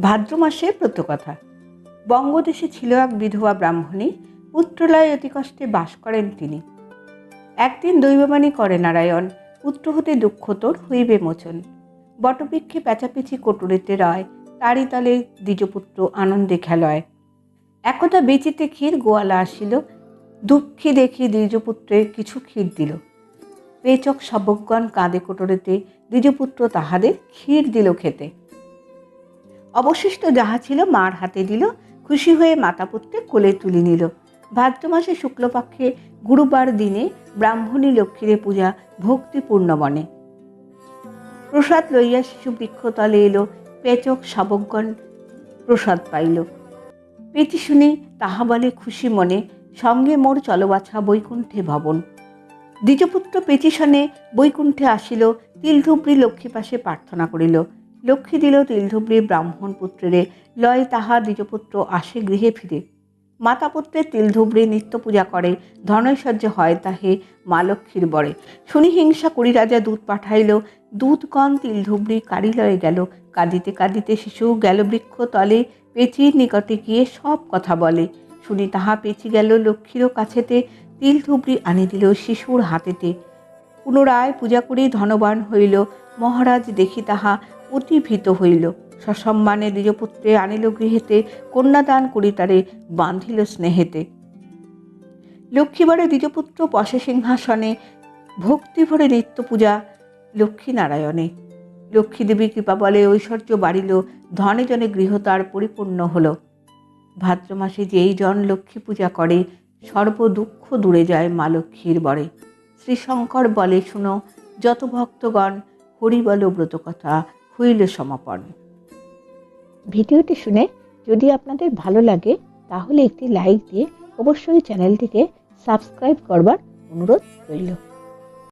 ভাদ্র মাসে প্রত্যকথা। বঙ্গদেশে ছিল এক বিধবা ব্রাহ্মণী, পুত্রলয়ে অতি কষ্টে বাস করেন তিনি। একদিন দৈববাণী করে, নারায়ণ, পুত্র হতে দুঃখ তোর, হইবে মোচন। বটবৃক্ষে পেঁচাপেচি কটুরিতে রয় তারি তলে দ্বিজপুত্র আনন্দে খেলয়। একদা বেচিতে ক্ষীর গোয়ালা আসিল, দুঃখী দেখি দ্বিজপুত্রে কিছু ক্ষীর দিল। পেচক সবজ্ঞন কাঁদে কোটরেতে, দ্বিজপুত্র তাহাদের ক্ষীর দিল খেতে। অবশিষ্ট যাহা ছিল মার হাতে দিল, খুশি হয়ে মাতাপুত্রে কোলে তুলে নিল। ভাদ্র মাসে শুক্লপক্ষে গুরুবার দিনে ব্রাহ্মণী লক্ষ্মীরে পূজা ভক্তিপূর্ণ বনে। প্রসাদ লইয়া শিশু বৃক্ষতলে এলো, পেচক শাবকগণ প্রসাদ পাইল। পেটি শুনে তাহা বলে খুশি মনে, সঙ্গে মোর চলবাছা বৈকুণ্ঠে ভবন। দ্বিজপুত্র পেচিশনে বৈকুণ্ঠে আসিল তিলধুবরি লক্ষ্মী পাশে প্রার্থনা করিল। লক্ষ্মী দিল তিলধুবরি ব্রাহ্মণ পুত্রেরে লয় তাহা দ্বিজপুত্র আসে গৃহে ফিরে। মাতা পুত্রের তিলধুবরি নিত্য পূজা করে ধনৈশ্বর্য হয় তাহে মা লক্ষ্মীর বরে। শুনি হিংসা করি রাজা দুধ পাঠাইল দুধগণ তিলধুবরি কারিলয়ে গেল। কাঁদিতে কাঁদিতে শিশু গেল বৃক্ষ তলে পেচির নিকটে গিয়ে সব কথা বলে। শুনি তাহা পেঁচি গেল লক্ষ্মীরও কাছেতে তিল ধুবড়ি আনি দিল শিশুর হাতেতে। পুনরায় পূজা করি ধনবান হইল মহারাজ দেখি তাহা অতি ভীত হইল। সসম্মানে দ্বিজপুত্রে আনিল গৃহেতে, কন্যাদান করি তারে বাঁধিল স্নেহেতে। লক্ষ্মীবারে দ্বিজপুত্র পশে সিংহাসনে, ভক্তিভরে নিত্য পূজা লক্ষ্মীনারায়ণে। লক্ষ্মী দেবী কৃপা বলে ঐশ্বর্য বাড়িল, ধনে জনে গৃহ তার পরিপূর্ণ হলো। ভাদ্র মাসে যেই জন লক্ষ্মী পূজা করে, সর্ব দুঃখ দূরে যায় মা লক্ষ্মীর বরে। শ্রীশঙ্কর বলে, শুনো, যত ভক্তগণ হরি বল ব্রতকথা হইল সমাপন। ভিডিওটি শুনে যদি আপনাদের ভালো লাগে, তাহলে একটি লাইক দিয়ে অবশ্যই চ্যানেলটিকে সাবস্ক্রাইব করবার অনুরোধ রইল।